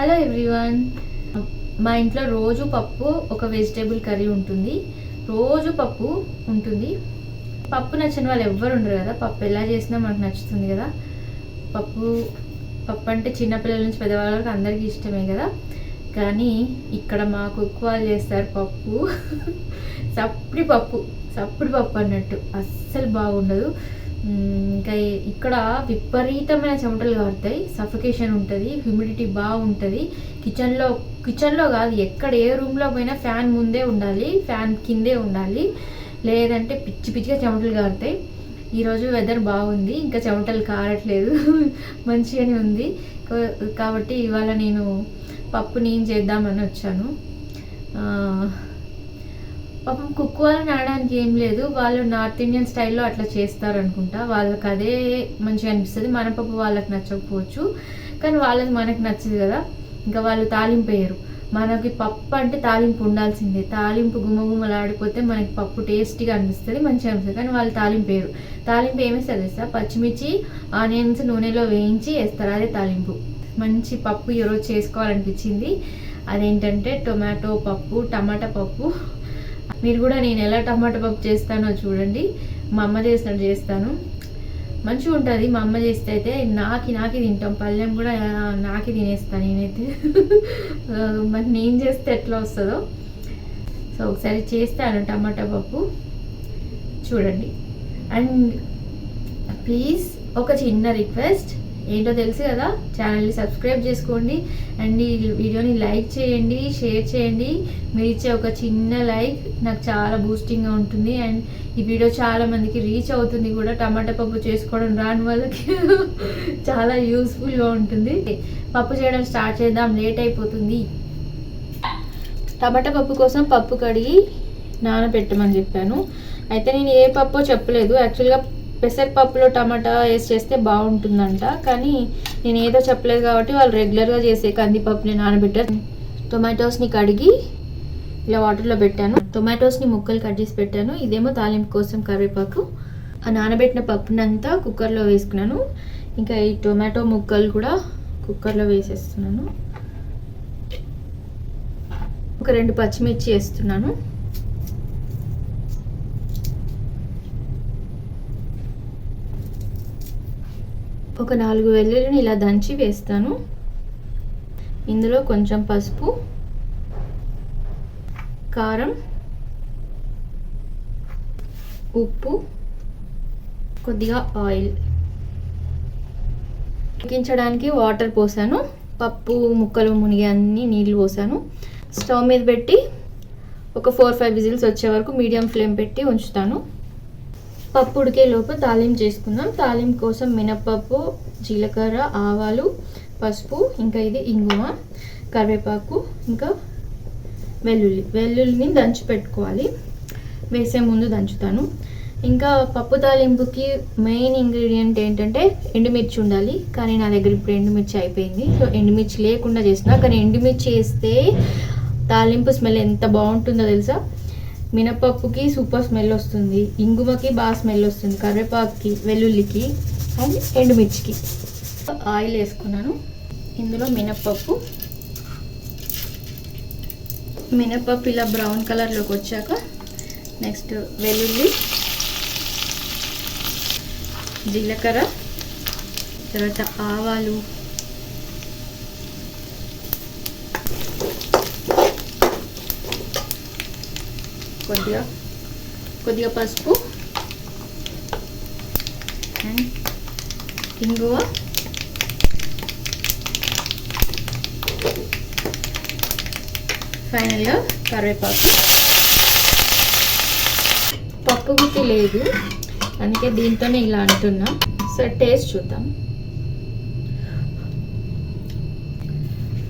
Hello everyone మా ఇంట్లో రోజు పప్పు ఒక వెజిటేబుల్ కర్రీ ఉంటుంది. రోజు పప్పు ఉంటుంది. పప్పు నచ్చని వాళ్ళు ఎవ్వరు ఉండరు కదా. పప్పు ఎలా చేసినా మనకు నచ్చుతుంది కదా. పప్పు పప్పు అంటే చిన్నపిల్లల నుంచి పెద్దవాళ్ళ వరకు అందరికీ ఇష్టమే కదా. కానీ ఇక్కడ మా కుక్ వాళ్ళు చేస్తారు పప్పు. సప్పడి పప్పు సప్పడి పప్పు అన్నట్టు. అస్సలు బాగుండదు. ఇంకా ఇక్కడ విపరీతమైన చెమటలు కారుతాయి. సఫికేషన్ ఉంటుంది హ్యూమిడిటీ బాగుంటుంది కిచెన్లో కిచెన్లో కాదు ఎక్కడ ఏ రూమ్లో పోయినా ఫ్యాన్ ముందే ఉండాలి ఫ్యాన్ కిందే ఉండాలి. లేదంటే పిచ్చి పిచ్చిగా చెమటలు కారుతాయి. ఈరోజు వెదర్ బాగుంది ఇంకా చెమటలు కారట్లేదు. మంచిగానే ఉంది. కాబట్టి ఇవాళ నేను పప్పు నేను చేద్దామని వచ్చాను. పాపం కుక్ వాళ్ళని నాడడానికి ఏం లేదు. వాళ్ళు నార్త్ ఇండియన్ స్టైల్లో అట్లా చేస్తారు అనుకుంటా వాళ్ళకి అదే మంచిగా అనిపిస్తుంది. మన పప్పు వాళ్ళకి నచ్చకపోవచ్చు. కానీ వాళ్ళకి మనకి నచ్చదు కదా. ఇంకా వాళ్ళు తాలింపు వేయరు. మనకి పప్పు అంటే తాలింపు ఉండాల్సిందే. తాలింపు గుమగుమలాడిపోతే మనకి పప్పు టేస్టీగా అనిపిస్తుంది మంచిగా అనిపిస్తుంది. కానీ వాళ్ళు తాలింపు వేయరు. తాలింపు ఏమేస్తారు తెలుసా? పచ్చిమిర్చి ఆనియన్స్ నూనెలో వేయించి వేస్తారు. అదే తాలింపు. మంచి పప్పు ఈరోజు చేసుకోవాలనిపించింది. అదేంటంటే టొమాటో పప్పు టమాటా పప్పు. మీరు కూడా నేను ఎలా టమాటా పప్పు చేస్తానో చూడండి. మా అమ్మ చేసినట్టు చేస్తాను. మంచిగా ఉంటుంది. మా అమ్మ చేస్తే అయితే నాకి నాకి తింటాం. పళ్ళెం కూడా నాకి తినేస్తాను నేనైతే. మరి నేను చేస్తే ఎట్లా వస్తుందో. సో ఒకసారి చేస్తాను టమాటా పప్పు. చూడండి. అండ్ ప్లీజ్ ఒక చిన్న రిక్వెస్ట్. ఏంటో తెలుసు కదా? ఛానల్ని సబ్స్క్రైబ్ చేసుకోండి. అండ్ ఈ వీడియోని లైక్ చేయండి షేర్ చేయండి. మీరు ఇచ్చే ఒక చిన్న లైక్ నాకు చాలా బూస్టింగ్గా ఉంటుంది. అండ్ ఈ వీడియో చాలా మందికి రీచ్ అవుతుంది కూడా. టమాటా పప్పు చేసుకోవడం రాని వాళ్ళకి చాలా యూస్ఫుల్గా ఉంటుంది. పప్పు చేయడం స్టార్ట్ చేద్దాం. లేట్ అయిపోతుంది. టమాటా పప్పు కోసం పప్పు కడిగి నానబెట్టమని చెప్పాను. అయితే నేను ఏ పప్పో చెప్పలేదు. యాక్చువల్గా పెసరపప్పులో టమాటా వేసి చేస్తే బాగుంటుందంట. కానీ నేను ఏదో చెప్పలేదు కాబట్టి వాళ్ళు రెగ్యులర్గా చేసే కందిపప్పుని నానబెట్టారు. టొమాటోస్ని కడిగి ఇలా వాటర్లో పెట్టాను. టొమాటోస్ని ముక్కలు కట్ చేసి పెట్టాను. ఇదేమో తాలింపు కోసం కరివేపాకు. ఆ నానబెట్టిన పప్పునంతా కుక్కర్లో వేసుకున్నాను. ఇంకా ఈ టొమాటో ముక్కలు కూడా కుక్కర్లో వేసేస్తున్నాను. ఒక రెండు పచ్చిమిర్చి వేస్తున్నాను. ఒక నాలుగు వెల్లుల్లిని ఇలా దంచి వేస్తాను. ఇందులో కొంచెం పసుపు కారం ఉప్పు కొద్దిగా ఆయిల్. ఉడికించడానికి వాటర్ పోసాను. పప్పు ముక్కలు మునిగి అన్ని నీళ్ళు పోసాను. స్టవ్ మీద పెట్టి ఒక ఫోర్ ఫైవ్ విజిల్స్ వచ్చే వరకు మీడియం ఫ్లేమ్ పెట్టి ఉంచుతాను. పప్పు ఉడికే లోపు తాలింపు చేసుకుందాం. తాలింపు కోసం మినప్పప్పు జీలకర్ర ఆవాలు పసుపు ఇంకా ఇది ఇంగువ కరివేపాకు ఇంకా వెల్లుల్లి. వెల్లుల్లిని దంచి పెట్టుకోవాలి. వేసే ముందు దంచుతాను. ఇంకా పప్పు తాలింపుకి మెయిన్ ఇంగ్రీడియంట్ ఏంటంటే ఎండుమిర్చి ఉండాలి. కానీ నా దగ్గర ఇప్పుడు ఎండుమిర్చి అయిపోయింది. సో ఎండుమిర్చి లేకుండా చేస్తున్నా. కానీ ఎండుమిర్చి వేస్తే తాలింపు స్మెల్ ఎంత బాగుంటుందో తెలుసా? మినపప్పుకి సూపర్ స్మెల్ వస్తుంది ఇంగుమకి బాగా స్మెల్ వస్తుంది కరివేపాకుకి వెల్లుల్లికి అండ్ ఎండుమిర్చికి. ఆయిల్ వేసుకున్నాను. ఇందులో మినప్పప్పు మినప్పప్పు ఇలా బ్రౌన్ కలర్లోకి వచ్చాక నెక్స్ట్ వెల్లుల్లి జీలకర్ర తర్వాత ఆవాలు కొద్దిగా కొద్దిగా పసుపు. అండ్ ఇంగువ. ఫైనల్గా కరివేపాకు. పప్పు గుత్తి లేదు. అందుకే దీంతోనే ఇలా అంటున్నా. సో టేస్ట్ చూద్దాం.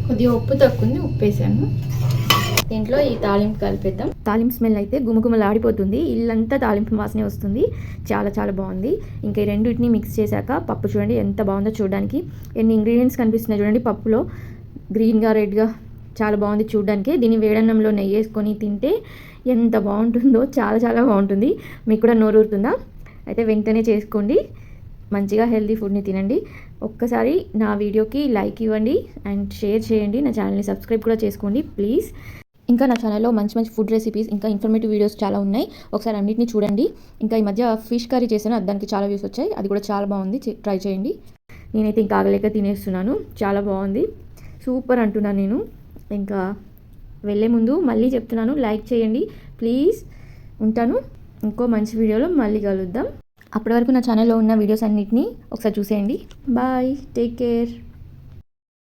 కొద్దిగా ఉప్పు తక్కువ ఉంది ఉప్పు వేసాను దీంట్లో ఈ తాలింపు కలిపేద్దాం. తాలింపు స్మెల్ అయితే గుమగుమలాడిపోతుంది. ఇల్లంతా తాలింపు వాసనే వస్తుంది. చాలా చాలా బాగుంది. ఇంకా ఈ రెండింటిని మిక్స్ చేశాక పప్పు చూడండి ఎంత బాగుందో చూడడానికి. ఎన్ని ఇంగ్రీడియంట్స్ కనిపిస్తున్నాయి చూడండి పప్పులో. గ్రీన్గా రెడ్గా చాలా బాగుంది చూడడానికి. దీన్ని వేడన్నంలో నెయ్యి వేసుకొని తింటే ఎంత బాగుంటుందో చాలా చాలా బాగుంటుంది. మీకు కూడా నోరూరుతుందా అయితే వెంటనే చేసుకోండి. మంచిగా హెల్తీ ఫుడ్ని తినండి. ఒక్కసారి నా వీడియోకి లైక్ ఇవ్వండి. అండ్ షేర్ చేయండి. నా ఛానల్ని సబ్స్క్రైబ్ కూడా చేసుకోండి. ప్లీజ్ ఇంకా నా ఛానల్లో మంచి మంచి ఫుడ్ రెసిపీస్ ఇంకా ఇన్ఫర్మేటివ్ వీడియోస్ చాలా ఉన్నాయి. ఒకసారి అన్నింటినీ చూడండి. ఇంకా ఈ మధ్య ఫిష్ కర్రీ చేశాను. దానికి చాలా వ్యూస్ వచ్చాయి. అది కూడా చాలా బాగుంది. ట్రై చేయండి. నేనైతే ఇంకా ఆగలేక తినేస్తున్నాను. చాలా బాగుంది. సూపర్ అంటున్నాను నేను. ఇంకా వెళ్ళే ముందు మళ్ళీ చెప్తున్నాను. లైక్ చేయండి. ప్లీజ్ ఉంటాను. ఇంకో మంచి వీడియోలో మళ్ళీ కలుద్దాం. అప్పటి వరకు నా ఛానల్లో ఉన్న వీడియోస్ అన్నిటిని ఒకసారి చూసేయండి. Bye take care